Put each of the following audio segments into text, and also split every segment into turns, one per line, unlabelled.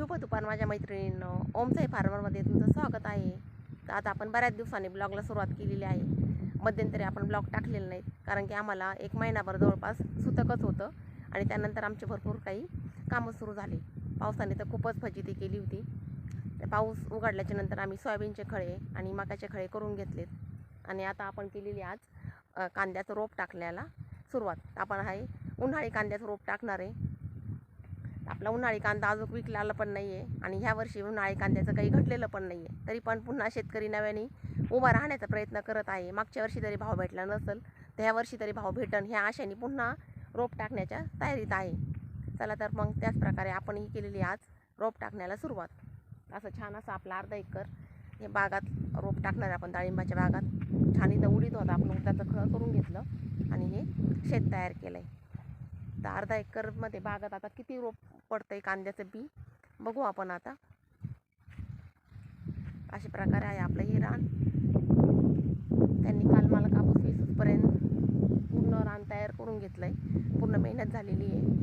शुभ दुपार माझ्या मैत्रिणींनं. ओमसाई फार्मरमध्ये तुमचं स्वागत आहे. तर आता आपण बऱ्याच दिवसांनी ब्लॉगला सुरुवात केलेली आहे. मध्यंतरी आपण ब्लॉग टाकलेले नाहीत कारण की आम्हाला एक महिनाभर जवळपास सुतकच होतं आणि त्यानंतर आमचे भरपूर काही कामं सुरू झाली. पावसाने तर खूपच फजिती केली होती. पाऊस उघडल्याच्या नंतर आम्ही सोयाबीनचे खळे आणि मकाचे खळे करून घेतलेत. आणि आता आपण केलेली आज कांद्याचं रोप टाकण्याला सुरुवात. आपण आहे उन्हाळी कांद्याचं रोप टाकणार आहे. आपला उन्हाळी कांदा अजून विकलेला पण नाही आहे आणि ह्या वर्षी उन्हाळी कांद्याचं काही घटलेलं पण नाही आहे तरी पण पुन्हा शेतकरी नव्याने उभा राहण्याचा प्रयत्न करत आहे. मागच्या वर्षी तरी भाव भेटला नसेल तर ह्या वर्षी तरी भाव भेटन ह्या आशेने पुन्हा रोप टाकण्याच्या तयारीत आहे. चला तर मग त्याच प्रकारे आपणही केलेली आज रोप टाकण्याला सुरुवात. असं छान असं आपला अर्धा एकर हे बागात रोप टाकणार आहे आपण डाळिंबाच्या बागात. छान इथं उडीत होता आपण उडदाचं खळ करून घेतलं आणि हे शेत तयार केलं आहे तर अर्धा एकरमध्ये बागात आता किती रोप पडतं आहे कांद्याचं बी? बघू आपण आता. अशा प्रकारे आहे आपलं हे रान. त्यांनी काल मला कापूस वीसपर्यंत पूर्ण रान तयार करून घेतलं आहे पूर्ण मेहनत झालेली आहे.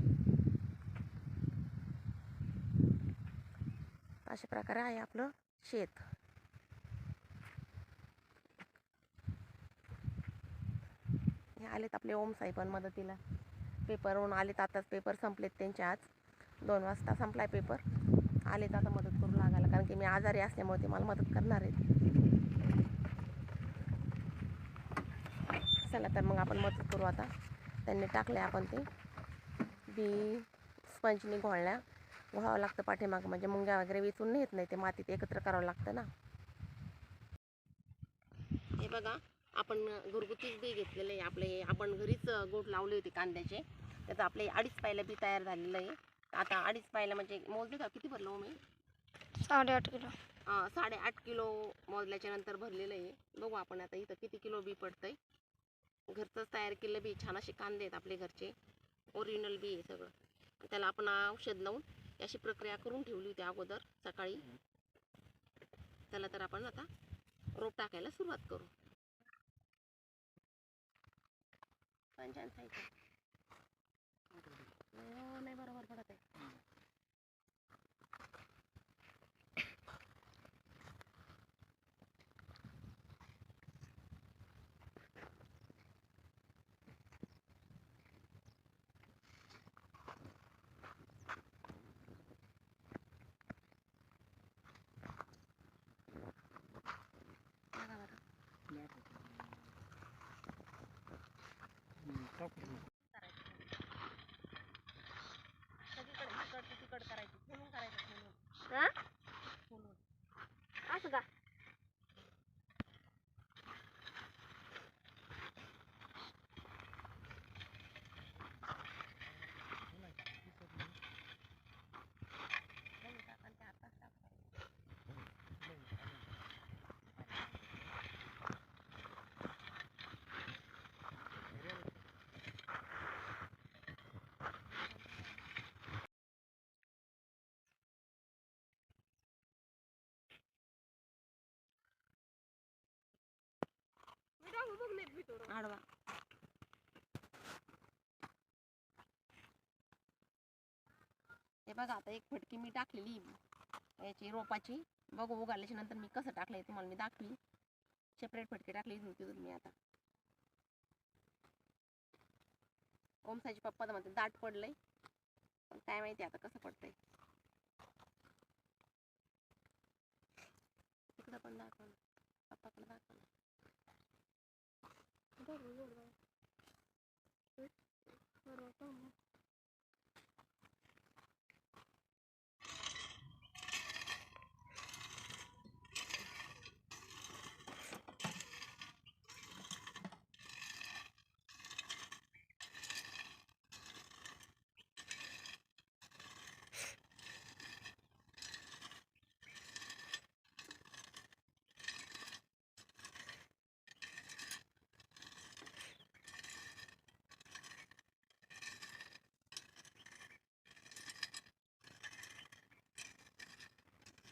अशा प्रकारे आहे आपलं शेत. हे आलेत आपले ओम साई पण मदतीला. पेपरवरून आलेत आताच पेपर संपलेत त्यांचे आज. दोन वाजता संपलाय पेपर. आलेत आता मदत करू लागायला कारण की मी आजारी असल्यामुळे ते मला मदत करणार आहेत. चला तर मग आपण मदत करू आता. त्यांनी टाकले आपण ते. बी स्पंजनी घोळल्या. घोळावं लागतं पाठीमागं म्हणजे मुंग्या वगैरे वेचून येत नाही ते मातीत एकत्र करावं लागतं ना. हे बघा आपण घरगुतीच बी घेतलेलं आहे. आपले हे आपण घरीच गोट लावले होते कांद्याचे. त्याचं आपले अडीच पायला बी तयार झालेलं आहे. आता अडीच पायला म्हणजे मोजले का? किती भरलो मी?
साडेआठ किलो.
साडेआठ किलो मोजल्याच्या नंतर भरलेलं आहे. बघू आपण आता इथं किती किलो बी पडतंय. घरचंच तयार केलं बी छान असे कांदे आहेत आपले घरचे. ओरिजिनल बी आहे सगळं. त्याला आपण औषध लावून अशी प्रक्रिया करून ठेवली होती अगोदर सकाळी. त्याला तर आपण आता रोप टाकायला सुरुवात करू. पंचायत नाही बरोबर पडत आहे बघा बरं. सगळीकडे इकड ते तिकड करायची खोलून करायचं खोलून
हा
खोलून
असं का
खोलून टाका आणि ते आताच टाका. आडवा. हे बघा आता एक फटकी मी टाकलेली. याची रोपाची. बघू उगाल्याच्या नंतर मी कसं टाकलंय तुम्हाला मी दाखवी सेपरेट फटकी टाकली होती तिथून मी आता. ओमसाची पप्पा तर म्हणते दाट पडलंय. पण काय माहिती आता कसं पडतंय. तिकडं पण दाखवलं पप्पाकडे दाखवलं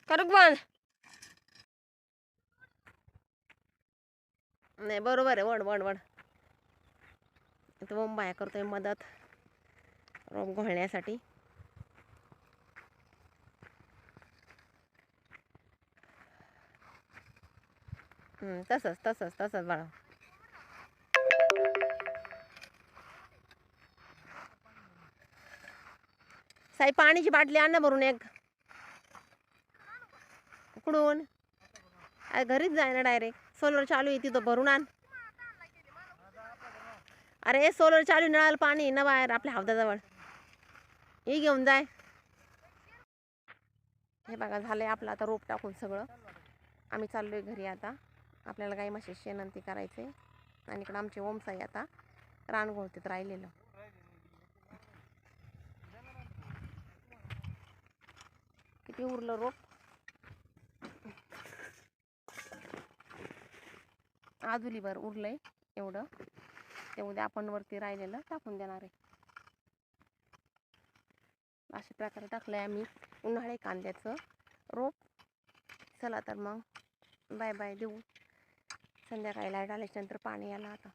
करू
नाही बरोबर आहे. वड वड वड. इथं बाया करतोय मदत. रोप घोळण्यासाठी तसंच तसंच तसंच बाळा साई पाण्याची बाटली आण भरून एक. कुठून अरे घरीच जाय ना डायरेक्ट सोलर चालू आहे तिथं भरून आण. अरे सोलर चालू नळाल नळाला पाणी आहे ना बाहेर आपल्या हौदाजवळ हे घेऊन जाय. हे बघा झालंय आपलं आता रोप टाकून सगळं. आम्ही चाललोय घरी आता. आपल्याला गाई म्हशी शेणंती करायचे. आणि इकडं आमचे ओमसाई आता रानगोळतीत राहिलेलं. किती उरलं रोप? आजलीभर उरलं आहे एवढं. ते उद्या आपण वरती राहिलेलं टाकून देणार आहे. अशा प्रकारे टाकलंय आम्ही उन्हाळे कांद्याचं रोप. चला तर मग बाय बाय देऊ. संध्याकाळी लाइट आल्याच्यानंतर पाणी यायला आता.